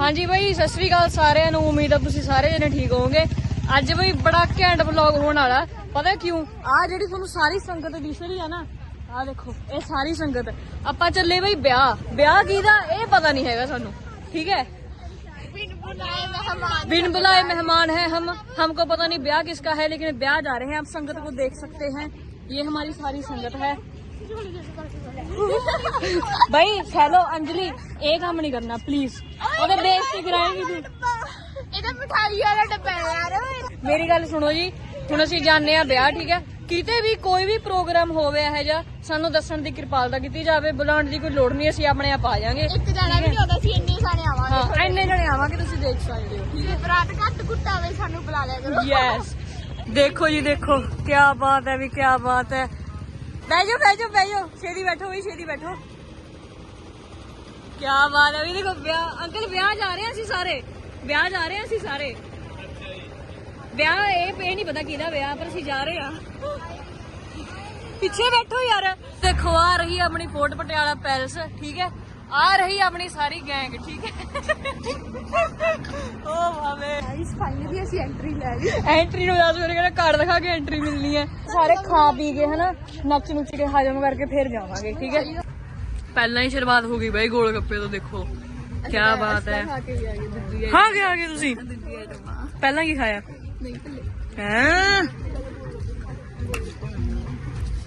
ਹਾਂਜੀ ਬਾਈ ਸਤਿ ਸ੍ਰੀ ਅਕਾਲ ਸਾਰਿਆਂ ਨੂੰ ਉਮੀਦ ਆ ਤੁਸੀਂ ਸਾਰੇ ਜਣੇ ਠੀਕ ਹੋਵੋਗੇ ਅੱਜ ਬਈ ਬੜਾ ਘੈਂਟ ਵਲੌਗ ਹੋਣ ਵਾਲਾ ਪਤਾ ਕਿਉਂ ਆ ਜਿਹੜੀ ਤੁਹਾਨੂੰ ਸਾਰੀ ਸੰਗਤ ਦਿਸ ਰਹੀ ਆ ਨਾ ਆ ਦੇਖੋ ਇਹ ਸਾਰੀ ਸੰਗਤ ਆਪਾਂ ਚੱਲੇ ਬਈ ਵਿਆਹ ਵਿਆਹ ਕਿਹਦਾ ਇਹ ਪਤਾ ਨਹੀਂ ਹੈਗਾ ਸਾਨੂੰ ਠੀਕ ਹੈ बिन बुलाए मेहमान हैं हम हमको पता नहीं ब्याह किसका है लेकिन ब्याह जा रहे हैं आप संगत को देख सकते हैं ये हमारी सारी संगत है ਭਾਈ ਹੈਲੋ ਅੰਜਲੀ ਇਹ ਕੰਮ ਨਹੀਂ ਕਰਨਾ ਪਲੀਜ਼ ਉਹਦੇ ਬੇਇੱਜ਼ਤੀ ਕਰਾਏਗੀ ਤੂੰ। ਇਹਦਾ ਮਠਾਈ ਵਾਲਾ ਡੱਬਾ ਯਾਰ ਮੇਰੀ ਗੱਲ ਸੁਣੋ ਜੀ ਹੁਣ ਅਸੀਂ ਜਾਣਦੇ ਆ ਵਿਆਹ ਠੀਕ ਹੈ? ਕਿਤੇ ਵੀ ਕੋਈ ਵੀ ਪ੍ਰੋਗਰਾਮ ਹੋਵੇ ਇਹ ਜਾ ਸਾਨੂੰ ਦੱਸਣ ਦੀ ਕਿਰਪਾਲਤਾ ਕੀਤੀ ਜਾਵੇ ਬੁਲਾਉਣ ਦੀ ਕੋਈ ਲੋੜ ਨਹੀਂ ਅਸੀਂ ਆਪਣੇ ਆਪ ਆ ਜਾਾਂਗੇ। ਇੱਕ ਜਣਾ ਵੀ ਨਹੀਂ ਆਉਂਦਾ ਸੀ ਇੰਨੇ ਸਾਰੇ ਆਵਾਂਗੇ ਹਾਂ ਇੰਨੇ ਜਣੇ ਆਵਾਂਗੇ ਤੁਸੀਂ ਦੇਖ ਸਕਦੇ ਹੋ। ਜੇ ਬਰਾਤ ਘੱਟ ਘੁੱਟਾਵੇ ਸਾਨੂੰ ਬੁਲਾ ਲਿਆ ਕਰੋ। ਯੈਸ ਦੇਖੋ ਜੀ ਦੇਖੋ ਕੀ ਬਾਤ ਹੈ ਵੀ ਕੀ ਬਾਤ ਹੈ। ਬਹਿ ਜਾਓ ਬਹਿ ਜਾਓ ਬਹਿ ਜਾਓ। ਛੇਤੀ ਬੈਠੋ ਵੀ, ਛੇਤੀ ਬੈਠੋ। ਕੀ ਬਾਤ ਹੈ ਵੀ ਦੇਖੋ, ਵਿਆਹ ਅੰਕਲ, ਵਿਆਹ ਜਾ ਰਹੇ ਹਾਂ ਅਸੀਂ ਸਾਰੇ। ਵਿਆਹ ਜਾ ਰਹੇ ਹਾਂ ਅਸੀਂ ਸਾਰੇ। ਵਿਆਹ ਇਹ ਇਹ ਨਹੀਂ ਪਤਾ ਕਿਹਦਾ ਵਿਆਹ, ਪਰ ਅਸੀਂ ਜਾ ਰਹੇ ਹਾਂ ਪਿੱਛੇ ਬੈਠੋ ਯਾਰ। ਦੇਖੋ ਆ ਰਹੀ ਆਪਣੀ ਫੋਰਟ ਪਟਿਆਲਾ ਪੈਲਸ ਠੀਕ ਹੈ? ਆ ਰਹੀ ਆਪਣੀ ਸਾਰੀ ਗੈਂਗ ਠੀਕ ਹੈ? ਓ ਬਾਵੇ ਇਸ ਫਾਈਨਲ ਅਸੀਂ ਐਂਟਰੀ ਲੈ ਲਈ। ਐਂਟਰੀ ਨੂੰ ਦੱਸ ਮੇਰੇ ਕਹਿੰਦਾ ਕਾਰਡ ਦਿਖਾ ਕੇ ਐਂਟਰੀ ਮਿਲਣੀ ਹੈ। ਸਾਰੇ ਖਾ ਪੀ ਕੇ ਹਨਾ ਨੱਚ ਨੁੱਚ ਕੇ ਹਜਮ ਕਰਕੇ ਫੇਰ ਜਾਵਾਂਗੇ ਠੀਕ ਹੈ? ਪਹਿਲਾਂ ਹੀ ਸ਼ੁਰੂਆਤ ਹੋ ਗਈ ਬਾਈ ਗੋਲ ਗੱਪੇ ਤੋਂ ਦੇਖੋ। ਕੀ ਬਾਤ ਹੈ। ਖਾ ਕੇ ਵੀ ਆ ਗਏ ਦੂਜੀ ਹਾਂ ਕੇ ਆ ਗਏ ਤੁਸੀਂ? ਪਹਿਲਾਂ ਕੀ ਖਾਇਆ? ਨਹੀਂ ਭੱਲੇ। ਹਾਂ?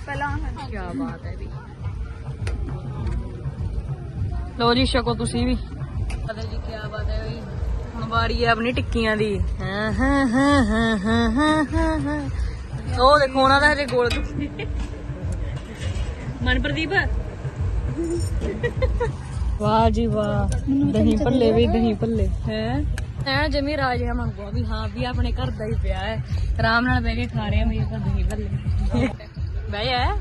ਪਹਿਲਾਂ ਕੀ ਬਾਤ ਹੈ ਵੀ ਲੋ ਜੀ ਛਕੋ ਤੁਸੀਂ ਵੀ। ਪਤਾ ਜੀ ਕੀ ਬਾਤ ਹੈ ਵੀ ਹੁਣ ਵਾਰੀ ਹੈ ਆਪਣੀ ਟਿੱਕੀਆਂ ਦੀ। ਹਾਂ ਹਾਂ ਹਾਂ ਹਾਂ ਹਾਂ ਹਾਂ ਉਹ ਦੇਖੋ ਉਹਨਾਂ ਦਾ ਹਰੇ ਵਾਹ ਜੀ ਵਾਹ। ਦਹੀਂ ਭੱਲੇ ਵੀ ਦਹੀਂ ਭੱਲੇ। ਹੈ? ਐ ਜਮੀ ਰਾਜਿਆ ਮੰਗਵਾ ਵੀ ਹਾਂ ਵੀ ਆਪਣੇ ਘਰ ਦਾ ਹੀ ਪਿਆ ਹੈ। ਆਰਾਮ ਨਾਲ ਬਹਿ ਕੇ ਖਾ ਰਹੇ ਆ ਮੇਰੇ ਘਰ ਦਹੀਂ ਭੱਲੇ। ਬਹਿ ਆ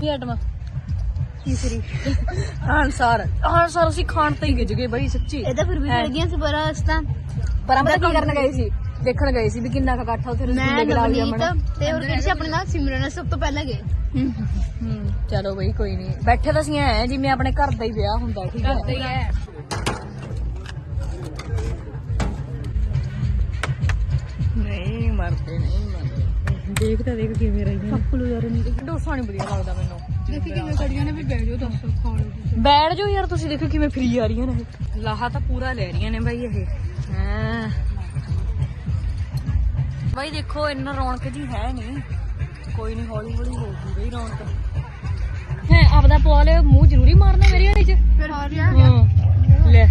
ਕੀ ਆਟਮਾ ਤੀਸਰੀ। ਅਨਸਾਰ ਅਨਸਾਰ ਅਸੀਂ ਖਾਣ ਤੇ ਹੀ ਗਿੱਜ ਗਏ ਬਈ ਸੱਚੀ। ਇਹ ਤਾਂ ਫਿਰ ਵੀ ਹੈ। ਲੱਗੀਆਂ ਸੀ ਪਰ ਅਸਤਾ ਪਰ ਆਪਾਂ ਕੀ ਕਰਨ ਗਏ ਸੀ? ਦੇਖਣ ਗਏ ਸੀ ਵੀ ਕਿੰਨਾ ਕੁ ਇਕੱਠਾ ਉੱਥੇ ਰਸਗੁੱਲੇ ਗੁਲਾਬ ਜਾਮਣ ਨਵਨੀਤ ਤੇ ਹੋਰ ਕਿਹੜੀ ਆਪਣੇ ਨਾਲ ਸਿਮਰਨ ਸਭ ਤੋਂ ਪਹਿਲਾਂ ਗਏ। ਹੂੰ ਚਲੋ ਬਈ ਕੋਈ ਨਹੀਂ ਬੈਠੇ ਤਾਂ ਅਸੀਂ ਐ ਜਿਵੇਂ ਆਪਣੇ ਘਰ ਦਾ ਹੀ ਵਿਆਹ ਹੁੰਦਾ ਠੀਕ ਹੈ। ਹੀ ਹੈ। ਨਹੀਂ ਮਰਦੇ ਨਹੀਂ। ਦੇਖ ਤਾਂ ਦੇਖ ਕਿਵੇਂ ਰਹੀ ਸੱਪਲੂ ਯਾਰ ਨਹੀਂ ਡੋਸਾ ਨਹੀਂ ਵਧੀਆ ਲੱਗਦਾ ਮੈਨੂੰ। ਦੇਖੀ ਕਿਵੇਂ ਕੜੀਆਂ ਨੇ ਵੀ ਬੈਠ ਜਾਓ ਦੱਸ ਖਾ ਲਓ ਤੁਸੀਂ। ਬੈਠ ਜਾਓ ਯਾਰ ਤੁਸੀਂ ਦੇਖੋ ਕਿਵੇਂ ਫਰੀ ਆ ਰਹੀਆਂ ਨੇ ਲਾਹਾ ਤਾਂ ਪੂਰਾ ਲੈ ਰਹੀਆਂ ਨੇ ਬਾਈ ਇਹ। ਹਾਂ। ਬਾਈ ਦੇਖੋ ਇੰਨਾ ਰੌਣਕ ਜੀ ਹੈ ਨਹੀਂ। ਕੋਈ ਨਹੀਂ ਹੌਲੀ ਹੌਲੀ ਹੋਊਗੀ ਬਈ ਰੌਣਕ। ਹੈ ਆਪਦਾ ਪਵਾ ਲਿਓ ਮੂੰਹ ਜ਼ਰੂਰੀ ਮਾਰਨਾ ਮੇਰੀ ਹੜੀ ਚ। ਫਿਰ ਯਾਰ ਹਾਂ ਲੈ।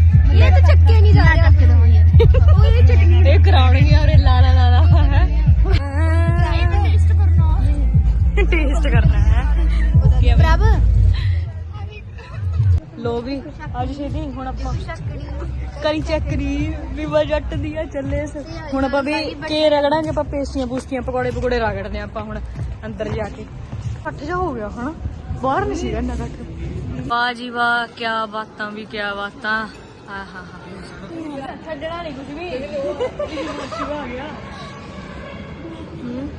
ਲੋ ਵੀ ਅੱਜ ਛੇਤੀ ਹੁਣ ਆਪਾਂ ਕਰੀ ਚੱਕਰੀ ਵੀ ਵਾ ਜੱਟ ਦੀਆਂ ਚੱਲੇ ਸ- ਹੁਣ ਆਪਾਂ ਵੀ ਕੇ ਰਗੜਾਂਗੇ ਆਪਾਂ ਪੇਸਟੀਆਂ ਪੂਸਟੀਆਂ ਪਕੌੜੇ ਪਕੌੜੇ ਰਗੜਦੇ ਆਪਾਂ ਹੁਣ ਅੰਦਰ ਜਾ ਕੇ। ਇਕੱਠ ਜਾ ਹੋ ਗਿਆ ਹਨਾ ਬਾਹਰ ਨਹੀਂ ਸੀ ਰਹਿਣਾ ਇਕੱਠ ਵਾਹ ਜੀ ਵਾਹ ਕੀ ਬਾਤਾਂ ਵੀ ਕੀ ਬਾਤਾਂ। ਆਹਾ ਹਾ ਛੱਡਣਾ ਨਹੀਂ ਕੁਝ ਵੀ।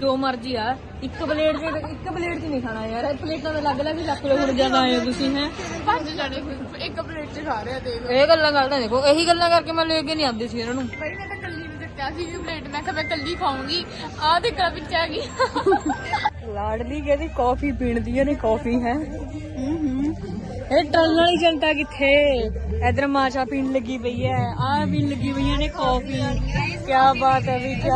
ਜੋ ਮਰਜ਼ੀ ਆ। ਇੱਕ ਪਲੇਟ ਚ ਇੱਕ ਪਲੇਟ ਚ ਨਹੀਂ ਖਾਣਾ ਯਾਰ। ਇਹ ਪਲੇਟਾਂ ਦਾ ਲੱਗ ਲੱਗ ਲੱਕ ਲੋ ਹੁਣ ਜ਼ਿਆਦਾ ਆਏ ਹੋ ਤੁਸੀਂ ਹੈ। ਪੰਜ ਜਣੇ ਇੱਕ ਪਲੇਟ ਚ ਖਾ ਰਿਹਾ ਦੇਖ ਇਹ ਗੱਲਾਂ ਕਰਦਾ ਦੇਖੋ। ਇਹੀ ਗੱਲਾਂ ਕਰਕੇ ਮੈਂ ਲੈ ਕੇ ਨਹੀਂ ਆਉਂਦੀ ਸੀ ਇਹਨਾਂ ਨੂੰ। ਬਈ ਮੈਂ ਤਾਂ ਕੱਲੀ ਵੀ ਚੱਕਿਆ ਸੀ ਪਲੇਟ। ਮੈਂ ਕਿਹਾ ਮੈਂ ਕੱਲੀ ਖਾਊਂਗੀ। ਆਹ ਤੇ ਕਾ ਵਿੱਚ ਆ ਗਈ। ਲਾਡਲੀ ਕਹਿੰਦੀ ਕਾਫੀ ਪੀਣ ਦੀ ਨੇ ਕਾਫੀ ਹੈ? ਇਹ ਟਰਨ ਵਾਲੀ ਜਨਤਾ ਕਿੱਥੇ? ਇਧਰ ਮਾਚਾ ਪੀਣ ਲੱਗੀ ਪਈ ਹੈ ਆਹ ਪੀਣ ਲੱਗੀ ਪਈਆਂ ਨੇ ਕਾਫੀ। ਕੀ ਬਾਤ ਹੈ ਵੀ ਕੀ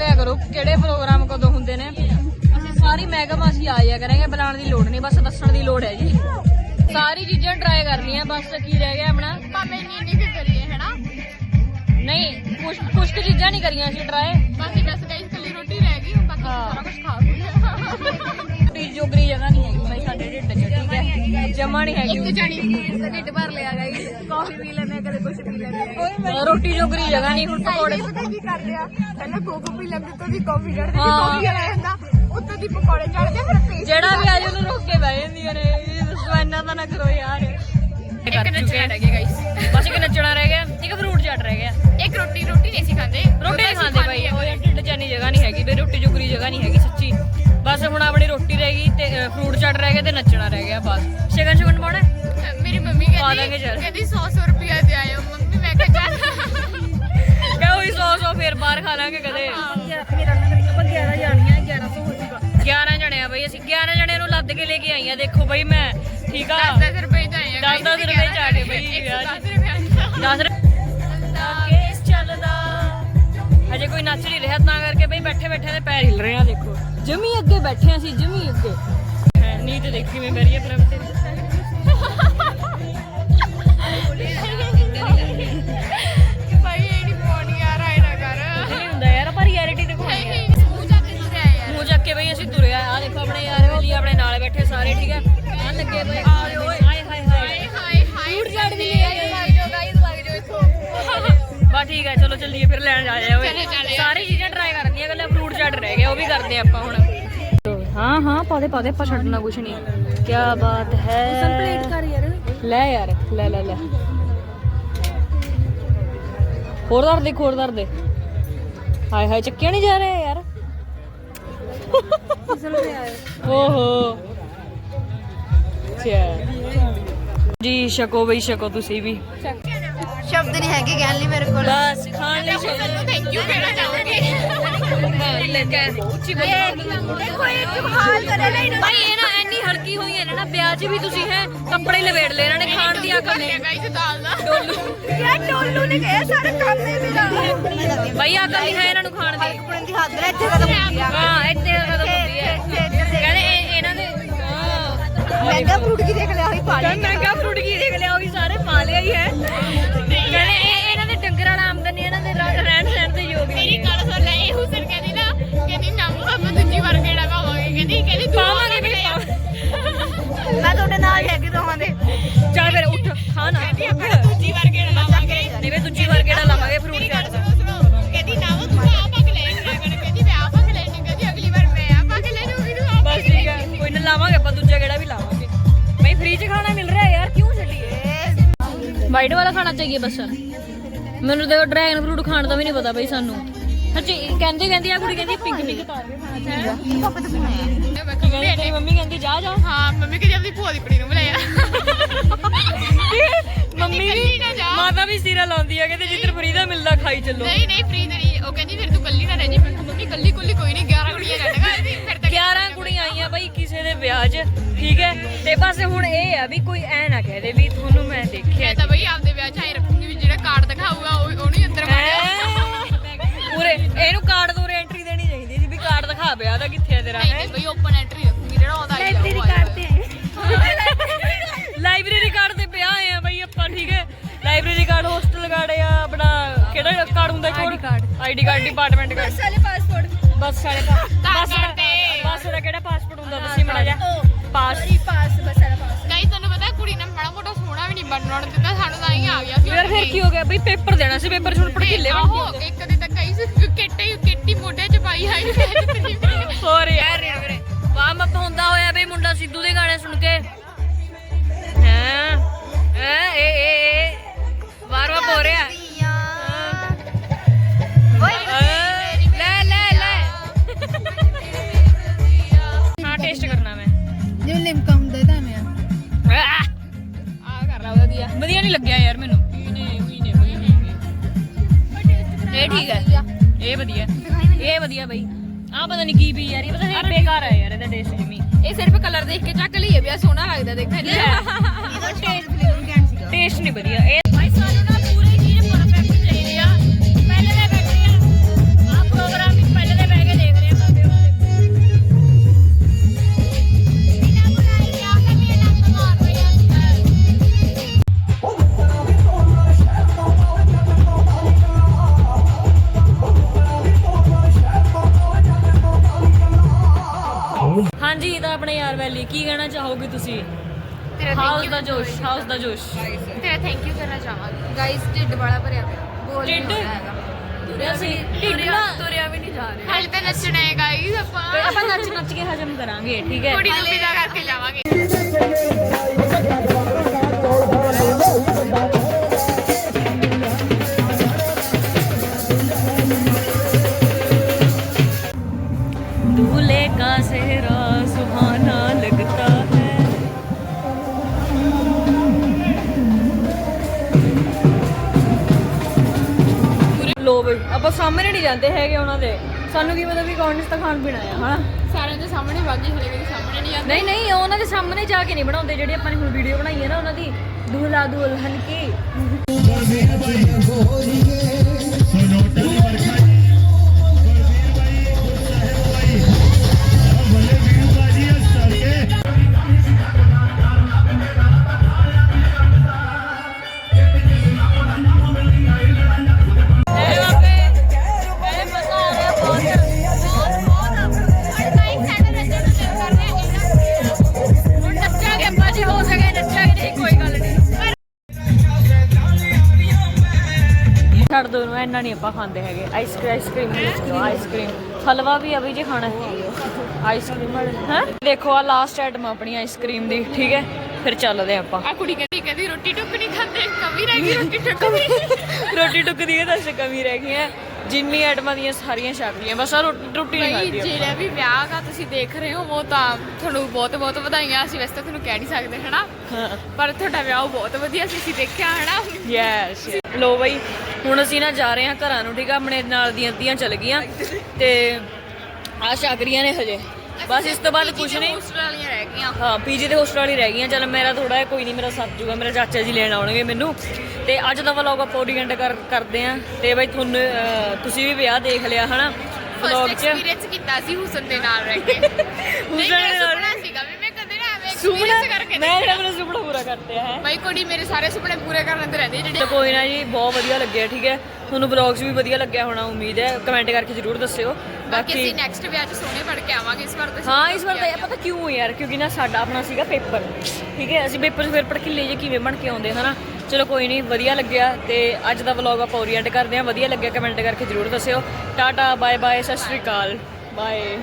ਦਿਆ ਕਰੋ ਕਿਹੜੇ ਪ੍ਰੋਗਰਾਮ ਕਦੋਂ ਹੁੰਦੇ ਨੇ? ਅਸੀਂ ਸਾਰੀ ਮੈਗਮ ਅਸੀਂ ਆ ਜਾਇਆ ਕਰਾਂਗੇ ਬੁਲਾਉਣ ਦੀ ਲੋੜ ਨਹੀਂ ਬਸ ਦੱਸਣ ਦੀ ਲੋੜ ਹੈ ਜੀ। ਸਾਰੀ ਚੀਜ਼ਾਂ ਟਰਾਈ ਕਰਨੀਆਂ ਬਸ ਕੀ ਰਹਿ ਗਿਆ ਆਪਣਾ? ਭਾਵੇਂ ਇੰਨੀ ਇੰਨੀ ਕੁ ਕਰੀਏ ਹੈਨਾ? ਨਹੀਂ ਕੁਛ ਕੁਛ ਕੁ ਚੀਜ਼ਾਂ ਨਹੀਂ ਕਰੀਆਂ ਸੀ ਟਰਾਈ ਬਾਕੀ ਬਸ ਗਾਈਸ ਕੱਲੀ ਰੋਟੀ ਰਹਿ ਗਈ ਹੁਣ ਬਾਕੀ। ਸਾਰਾ ਕੁਝ ਖਾ ਲਿਆ। ਜਮਾ ਹੈਗੀ। ਇੱਕ ਜਾਣੀ ਨੇ ਢਿੱਡ ਭਰ ਲਿਆ ਗਾਈ ਕਾਫੀ ਪੀ ਲੈਨੇ ਕਦੇ ਕੁਝ ਪੀ ਲੈਨੇ ਰੋਟੀ ਜੋਗਰੀ ਜਗ੍ਹਾ ਨਹੀਂ ਹੁਣ ਪਕੌੜੇ। ਪਤਾ ਕੀ ਕਰਦੇ ਆ? ਪਹਿਲਾਂ ਕੋਕੋ ਪੀ ਲੈਂਦੇ ਤੋਂ ਦੀ ਕਾਫੀ ਡੜਦੇ ਕਾਫੀ ਵਾਲਾ ਹੁੰਦਾ ਉੱਤੋਂ ਦੀ ਪਕੌੜੇ ਚੜਦੇ ਫਿਰ ਜਿਹੜਾ ਵੀ ਆਜੇ ਉਹਨੂੰ ਰੋਕ ਕੇ ਬਹਿ ਜਾਂਦੀਆਂ ਨੇ ਇਹ ਦੱਸੋ ਇੰਨਾ ਤਾਂ ਨਾ ਕਰੋ ਯਾਰ। ਇੱਕ ਨੱਚਣਾ ਰਹਿ ਗਿਆ ਗਾਈਸ ਬਸ ਇੱਕ ਨੱਚਣਾ ਰਹਿ ਗਿਆ ਇੱਕ ਫਰੂਟ ਚੜ ਰਹਿ ਗਿਆ। ਇੱਕ ਰੋਟੀ ਰੋਟੀ ਨਹੀਂ ਸੀ ਖਾਂਦੇ। ਰੋਟੀ ਨਹੀਂ ਖਾਂਦੇ ਬਾਈ ਉਹ ਢਿੱਡ ਜਾਨੀ ਜਗ੍ਹਾ ਨਹੀਂ ਹੈਗੀ ਤੇ ਰੋਟੀ ਜੁਗਰੀ ਜਗ੍ਹਾ ਨਹੀਂ ਹੈਗੀ ਸੱਚੀ। ਬਸ ਹੁਣ ਆਪਣੀ ਰੋਟੀ ਰਹਿ ਗਈ ਤੇ ਫਰੂਟ ਚੜ ਰਹਿ ਗਿਆ ਤੇ ਨੱਚਣਾ ਰਹਿ ਗਿਆ ਬਸ। ਸ਼ਗਨ ਸ਼ਗਨ ਪਾਉਣਾ? ਮੇਰੀ ਮੰਮੀ ਪਾ ਦਾਂਗੇ ਕਹਿੰਦੀ ਚੱਲ। ਕਹਿੰਦੀ 100 100 ਰੁਪਿਆ ਦੇ ਆਇਓ। ਮੰਮੀ ਮੈਂ ਕਿਹਾ ਚੱਲ। ਕਹੋ ਹੀ 100 100 ਫੇਰ ਬਾਹਰ ਖਾ ਲਾਂਗੇ ਕਦੇ। ਮੇਰਾ ਨਾ ਆਪਾਂ 11 ਜਾਣੀਆਂ 1100 ਹੋ ਜਾਊਗਾ। 11 ਜਣੇ ਆ ਬਈ ਅਸੀਂ 11 ਜਣਿਆਂ ਨੂੰ ਲੱਦ ਕੇ ਲੈ ਕੇ ਆਈਆਂ ਦੇਖੋ ਬਈ ਮੈਂ ਠੀਕ ਆ? 10 ਰੁਪਏ ਚ ਆਏ ਦਸ- ਦਸ ਰੁਪਏ ਚ ਆ ਗਏ ਬਈ ਵਿਆਹ 'ਚ। 10 ਰੁਪਏ 10 ਕੇਸ ਚੱਲਦਾ। ਹਜੇ ਕੋਈ ਨੱਚ ਨਹੀਂ ਰਿਹਾ ਤਾਂ ਕਰਕੇ ਬਈ ਬੈਠੇ ਬੈਠੇ ਦੇ ਪੈਰ ਹਿਲ ਰਹੇ ਆ ਦੇਖੋ। ਜਮੀ ਅੱਗੇ ਬੈਠੇ ਆ ਅਸੀਂ ਜਮੀ ਅੱਗੇ। ਹੈ, ਨੀਤ ਦੇਖੀ ਮੈਂ ਆ ਪ੍ਰਭ ਤੇਰੀ। ਠੀਕ ਹੈ ਚਲੋ ਚੱਲੀਏ ਫਿਰ ਲੈਣ ਜਾ ਜਾਏ ਚਲੇ ਚੱਲੇ। ਸਾਰੀ ਚੀਜ਼ਾਂ ਟਰਾਈ ਕਰਨੀਆਂ ਗੱਲਾਂ ਫਰੂਟ ਚਾਟ ਰਹਿ ਗਿਆ ਉਹ ਵੀ ਕਰਦੇ ਆਪਾਂ ਹੁਣ। ਹਾਂ ਹਾਂ ਪਾਦੇ ਪਾਦੇ ਆਪਾਂ ਛੱਡਣਾ ਕੁਛ ਨਹੀਂ। ਕੀ ਬਾਤ ਹੈ। ਕੰਪਲੀਟ ਕਰ ਯਾਰ। ਲੈ ਯਾਰ ਲੈ ਲੈ ਲੈ। ਹੋਰ ਦਰ ਦੇ ਹੋਰ ਦਰ ਦੇ। ਹਾਏ ਹਾਏ ਚੱਕਿਆ ਨਹੀਂ ਜਾ ਰਿਹਾ ਯਾਰ। ਫਿਸਲ ਰਿਹਾ ਹੈ ਓਹੋ। ਚਾ ਜੀ ਛਕੋ ਬਈ ਛਕੋ ਤੁਸੀਂ ਵੀ। ਸ਼ਬਦ ਨਹੀਂ ਹੈਗੇ ਕਹਿਣ ਲਈ ਮੇਰੇ ਕੋਲ। ਬਸ ਖਾਣ ਲਈ ਛਕੋ ਥੈਂਕ ਯੂ ਕਹਿਣਾ ਚਾਹੂੰਗੀ? ਲੈ ਕੇ ਉੱਚੀ ਬੋਲੋ ਦੇਖੋ ਇਹ ਹਾਲ ਕਰੇ ਨਹੀਂ ਭਾਈ ਇਹ ਨਾ ਇੰਨੀ ਹਲਕੀ ਹੋਈ ਹੈ ਨਾ ਵਿਆਹ 'ਚ ਵੀ ਤੁਸੀਂ ਹੈ ਕੱਪੜੇ ਲਵੇੜ ਲੈ ਇਹਨਾਂ ਨੇ ਖਾਣ ਦੀ ਅਕਲ ਨਹੀਂ ਗਾਈਸ ਦਾਲ ਦਾ। ਡੋਲੂ। ਯਾਰ ਟੋਲੂ ਨੇ ਕਿਹਾ ਸਾਰੇ ਕੰਮ ਹੈ ਮੇਰਾ। ਭਾਈ ਅਕਲ ਨਹੀਂ ਹੈ ਇਹਨਾਂ ਨੂੰ ਖਾਣ ਦੀ। ਕੁੜਨ ਦੀ ਹੱਦ ਰਹਿ ਇੱਥੇ ਕਦਮ ਹੁੰਦੀ ਆ। ਹਾਂ ਇੱਥੇ ਕਦੋਂ ਹੁੰਦੀ ਹੈ ਕਹਿੰਦੇ ਇਹ- ਇਹਨਾਂ ਦੇ ਹਾਂ। ਮਹਿੰਗਾ ਫਰੂਟ ਕੀ ਦੇਖ ਲਿਆ ਹੋਈ ਪਾ ਕਹਿੰਦੇ ਮਹਿੰਗਾ ਫਰੂਟ ਕੀ ਵਾਈਟ ਵਾਲਾ ਖਾਣਾ ਚਾਹੀਏ ਬਸ। ਮੈਨੂੰ ਤੇ ਡਰੈਗਨ ਫਰੂਟ ਖਾਣ ਦਾ ਵੀ ਨਹੀਂ ਪਤਾ ਬਈ ਸਾਨੂੰ। ਸੱਚੀ ਕਹਿੰਦੇ ਕਹਿੰਦੀ ਆ ਕੁੜੀ ਕਹਿੰਦੀ ਪਿੰਕ ਪਿੰਕ ਤਾਰ ਕੇ ਖਾਣਾ ਚਾਹੀਦਾ ਤੇਰੀ ਮੰਮੀ ਕਹਿੰਦੀ ਜਾ ਜਾ। ਹਾਂ ਮੰਮੀ ਕਹਿੰਦੀ ਆਪਣੀ ਭੂਆ ਦੀ ਕੁੜੀ ਨੂੰ ਬੁਲਾਇਆ। ਮੰਮੀ। ਮਾਤਾ ਵੀ ਸਿਰਾ ਲਾਉਂਦੀ ਆ ਕਹਿੰਦੇ ਜਿੱਧਰ ਫਰੀ ਦਾ ਮਿਲਦਾ ਖਾਈ ਚੱਲੋ। ਨਹੀਂ ਨਹੀਂ ਫ੍ਰੀ ਨਹੀਂ। ਉਹ ਕਹਿੰਦੀ ਫਿਰ ਤੂੰ ਕੱਲੀ ਨਾ ਰਹਿ ਜੀ ਮੈਂ ਕਿਹਾ, ਮੰਮੀ ਕੱਲੀ ਕੁੱਲੀ ਕੋਈ ਨਹੀਂ 11 ਕੁੜੀਆਂ ਰਹਿਣਗਾ ਫਿਰ ਤਾਂ 11 ਕੁੜੀਆਂ ਆਈਆਂ ਬਈ ਕਿਸੇ ਦੇ ਵਿਆਹ 'ਚ ਠੀਕ ਹੈ? ਤੇ ਬਸ ਹੁਣ ਇਹ ਆ ਵੀ ਕੋਈ ਐ ਨਾ ਕਹਿ ਦੇ ਵੀ ਤੁਹਾਨੂੰ ਮੈਂ ਦੇਖਿਆ ਮੈਂ ਤਾਂ ਬਈ ਆਪਦੇ ਵਿਆਹ ਚ ਆਈ ਰੱਖੂੰਗੀ ਵੀ ਜਿਹੜਾ ਕਾਰਡ ਦਿਖਾਊਗਾ ਉਹ ਉਹਨੂੰ ਹੀ ਅੰਦਰ ਮਾਰਿਆ ਐ ਪੂਰੇ ਇਹਨੂੰ ਕਾਰਡ ਤੋਂ ਐਂਟਰੀ ਦੇਣੀ ਚਾਹੀਦੀ ਸੀ ਵੀ ਕਾਰਡ ਦਿਖਾ ਵਿਆਹ ਦਾ ਕਿੱਥੇ ਆ ਤੇਰਾ ਹੈ? ਬਈ ਕਾਰਡ ਹੁੰਦਾ ID card ID card. Department card ਸਾਲੇ ਪਾਸਪੋਰਟ ਬੱਸ ਵਾਲੇ ਪਾ- ਤਾਂ ਬੱਸ ਦਾ ਕਰਦੇ। ਬੱਸ ਦਾ ਕਿਹੜਾ ਪਾਸਪੋਰਟ ਹੁੰਦਾ? ਦੱਸੀ ਮੜਾ ਜਾ ਪਾਸ ਪਾਸ ਬਸ ਸਾਰਾ ਪਾਸ ਗਾਈ ਤੁਹਾਨੂੰ ਪਤਾ ਕੁੜੀ ਨੇ ਮਾੜਾ ਮੋਟਾ ਸੋਹਣਾ ਵੀ ਨਹੀਂ ਬਣਨ ਦਿੱਤਾ ਸਾਨੂੰ ਤਾਂ ਹੀ ਆ ਗਿਆ ਸੀ ਯਾਰ ਫਿਰ ਕੀ ਹੋ ਗਿਆ? ਬਈ ਪੇਪਰ ਦੇਣਾ ਜਿਵੇਂ ਲਿਮਕਾ ਹੁੰਦਾ ਤਾਂ ਮੈਂ ਆਹ, ਆ ਕਰ ਲਾ ਵਧੀਆ ਵਧੀਆ ਨਹੀਂ ਲੱਗਿਆ ਯਾਰ ਮੈਨੂੰ। ਇਹ ਠੀਕ ਹੈ ਇਹ ਵਧੀਆ। ਇਹ ਵਧੀਆ ਬਈ। ਆ ਪਤਾ ਨਹੀਂ ਕੀ ਪੀ ਯਾਰ ਇਹ ਪਤਾ ਨਹੀਂ ਬੇਕਾਰ ਹੈ ਯਾਰ ਇਹਦਾ ਟੇਸਟ ਜਿਮੀ ਇਹ ਸਿਰਫ ਕਲਰ ਦੇਖ ਕੇ ਚੱਕ ਲਈਏ ਵੀ ਆ ਸੋਹਣਾ ਲੱਗਦਾ ਦੇਖਣ ਲਈ ਇਹਦਾ ਟੇਸਟ ਫਲੇਵਰ ਕੈਂਟ ਸੀਗਾ ਟੇਸਟ ਨਹੀਂ ਵਧੀਆ। ਇਹ ਬਣਾਓਗੇ ਤੁਸੀਂ? ਤੇਰਾ ਹਾਊਸ ਦਾ ਜੋਸ਼ ਹਾਊਸ ਦਾ ਜੋਸ਼। ਤੇਰਾ ਥੈਂਕ ਯੂ ਕਰਨਾ ਚਾਹਾਂਗੀ ਗਾਇਸ ਢਿੱਡ ਵਾਲਾ ਭਰਿਆ ਪਿਆ। ਢਿੱਡ? ਤੁਰਿਆ ਸੀ ਢਿੱਡ ਤੁਰਿਆ ਵੀ ਨਹੀਂ ਜਾ ਰਿਹਾ। ਹਾਲੇ ਤਾਂ ਨੱਚਣਾ ਹੈ ਗਾਇਸ ਆਪਾਂ। ਆਪਾਂ ਨੱਚ ਨੱਚ ਕੇ ਹਜਮ ਕਰਾਂਗੇ ਠੀਕ ਹੈ? ਥੋੜੀ ਜਿਹੀ ਪੀਜ਼ਾ ਕਰਕੇ ਜਾਵਾਂਗੇ। दूल्हे ਸਾਹਮਣੇ ਨਹੀਂ ਜਾਂਦੇ ਹੈਗੇ ਉਹਨਾਂ ਦੇ। ਸਾਨੂੰ ਕੀ ਪਤਾ ਵੀ ਕੌਣ ਤਾਂ ਖਾਣ ਪੀਣਾ ਆ ਹਨਾ? ਸਾਰਿਆਂ ਦੇ ਸਾਹਮਣੇ ਬਾਗੀ ਹਲੇ ਵੀ ਸਾਹਮਣੇ ਨਹੀਂ ਜਾਂਦੇ। ਨਹੀਂ ਨਹੀਂ ਉਹਨਾਂ ਦੇ ਸਾਹਮਣੇ ਜਾ ਕੇ ਨਹੀਂ ਬਣਾਉਂਦੇ ਜਿਹੜੀ ਆਪਾਂ ਨੇ ਹੁਣ ਵੀਡੀਓ ਬਣਾਈ ਹੈ ਨਾ ਉਹਨਾਂ ਦੀ। ਦੁਹਲਾ ਦੁਲਹਨ ਕੀ ਨੂੰ ਇੰਨਾ ਨਹੀਂ ਆਪਾਂ ਖਾਂਦੇ ਹੈਗੇ। Ice cream ice cream ice cream ਹਲਵਾ ਵੀ ਆ ਵੀ ਜੇ ਖਾਣਾ ਹੈ। ਆਈਸਕ੍ਰੀਮ ਹੈ? ਦੇਖੋ ਆ ਲਾਸਟ ਆਈਟਮ ਆਪਣੀ ਆਈਸਕ੍ਰੀਮ ਦੀ ਠੀਕ ਹੈ? ਫਿਰ ਚੱਲਦੇ ਆਪਾਂ। ਆ ਕੁੜੀ ਕਹਿੰਦੀ ਕਹਿੰਦੀ ਰੋਟੀ ਟੁੱਕ ਨਹੀਂ ਖਾਂਦੇ ਕਮੀ ਰਹਿ ਗਈ ਰੋਟੀ ਟੁੱਕ ਦੀ ਰੋਟੀ ਟੁੱਕ ਦੀ ਤਾਂ ਸੇ ਕਮੀ ਰਹਿ ਗਈ ਹੈ ਜਿੰਨੀ ਆਈਟਮਾਂ ਦੀਆਂ ਸਾਰੀਆਂ ਛਕ ਲਈਆਂ ਬਸ ਆ ਰੋਟੀ ਨਹੀਂ ਭਾਈ ਖਾਦੀ ਜਿਹੜਾ ਵੀ ਵਿਆਹ ਦਾ ਤੁਸੀਂ ਦੇਖ ਰਹੇ ਹੋ ਉਹ ਤਾਂ ਤੁਹਾਨੂੰ ਬਹੁਤ ਬਹੁਤ ਵਧਾਈਆਂ। ਅਸੀਂ ਵੈਸੇ ਤਾਂ ਤੁਹਾਨੂੰ ਕਹਿ ਨਹੀਂ ਸਕਦੇ ਹਨਾ? ਪਰ ਤੁਹਾਡਾ ਵਿਆਹ ਬਹੁਤ ਵਧੀਆ ਸੀ ਅਸੀਂ ਦੇਖਿਆ ਹਨਾ? ਯੈਸ ਲੋ ਬਈ ਹੁਣ ਅਸੀਂ ਨਾ ਜਾ ਰਹੇ ਹਾਂ ਘਰਾਂ ਨੂੰ ਠੀਕ ਆ? ਆਪਣੇ ਨਾਲ ਦੀਆਂ ਅੱਧੀਆਂ ਚਲ ਗਈਆਂ। ਤੇ ਆ ਸ਼ਾਕਰੀਆਂ ਨੇ ਹਜੇ। ਬਸ ਇਸ ਤੋਂ ਬਾਅਦ ਕੁਝ ਨਹੀਂ। ਹੋਸਟਲ ਵਾਲੀਆਂ ਰਹਿ ਗਈਆਂ। ਹਾਂ ਪੀਜੀ ਦੇ ਹੋਸਟਲ ਵਾਲੀ ਰਹਿ ਗਈਆਂ। ਚਲ ਮੇਰਾ ਥੋੜਾ ਜਿਹਾ ਕੋਈ ਨਹੀਂ ਮੇਰਾ ਸੱਤ ਜੂਗਾ ਮੇਰੇ ਚਾਚਾ ਜੀ ਲੈਣ ਆਉਣਗੇ ਮੈਨੂੰ। ਤੇ ਅੱਜ ਦਾ ਵਲੌਗ ਆਪਾਂ ਓਰੀਐਂਟ ਕਰ ਕਰਦੇ ਆ ਤੇ ਬਈ ਤੁਹਾਨੂੰ ਤੁਸੀਂ ਵੀ ਵਿਆਹ ਦੇਖ ਲਿਆ ਹਨਾ? ਵਲੌਗ 'ਚ। ਐਕਸਪੀਰੀਅੰਸ ਕੀਤਾ ਸੀ ਹੁਸਨ ਦੇ ਨਾਲ ਰਹਿ ਕੇ। ਹੁਸਨ ਦੇ ਨਾਲ। ਸੁਪਨਾ ਸੀਗਾ ਵੀ ਮੈਂ ਕਦੇ ਨਾ ਐਵੇਂ ਸੁਪਨਾ? ਐਕਸਪੀਰੀਅੰਸ ਕਰਕੇ ਮੈਂ ਜਿਹੜਾ ਮੇਰਾ ਸੁਪਨਾ ਪੂਰਾ ਕਰਤੇ ਹੈ? ਭਾਈ ਕੁੜੀ ਮੇਰੇ ਸਾਰੇ ਸੁਪਨੇ ਪੂਰੇ ਕਰਨ ਦੇ ਰਹਿੰਦੀ ਹੈ ਤੇ ਜਿਹੜੇ ਕੋਈ ਨਾ ਜੀ ਬਹੁਤ ਵਧੀਆ ਲੱਗਿਆ ਠੀਕ ਹੈ? ਤੁਹਾਨੂੰ ਵਲੌਗਸ ਵੀ ਵਧੀਆ ਲੱਗਿਆ ਹੋਣਾ ਉਮੀਦ ਹੈ। ਕਮੈਂਟ ਕਰਕੇ ਜਰੂਰ ਦੱਸਿਓ। ਬਾਕੀ ਅਸੀਂ ਨੈਕਸਟ ਵਿਆਹ 'ਚ ਸੋਹਣੇ ਬਣ ਕੇ ਆਵਾਂਗੇ ਇਸ ਵਾਰ ਤਾਂ। ਹਾਂ ਇਸ ਵਾਰ ਤਾਂ ਪਤਾ ਕਿਉਂ ਯਾਰ ਕਿਉਂਕਿ ਨਾ ਸਾਡਾ ਆਪਣਾ ਸੀਗਾ ਪੇਪਰ ਠੀਕ ਹੈ ਅਸੀਂ ਪੇਪਰ 'ਚ ਫਿਰ ਭੜਕਿਲੇ ਜੇ ਕਿਵੇਂ ਬਣ ਕੇ ਆਉਂਦੇ ਹਨਾ? ਚਲੋ ਕੋਈ ਨਹੀਂ ਵਧੀਆ ਲੱਗਿਆ ਤੇ ਅੱਜ ਦਾ ਵਲੌਗ ਆਪਾਂ ਓਰੀਐਂਟ ਕਰਦੇ ਹਾਂ। ਵਧੀਆ ਲੱਗਿਆ ਕਮੈਂਟ ਕਰਕੇ ਜਰੂਰ ਦੱਸਿਓ। ਟਾਟਾ ਬਾਏ ਬਾਏ ਸਤਿ ਸ਼੍ਰੀ ਅਕਾਲ। ਬਾਏ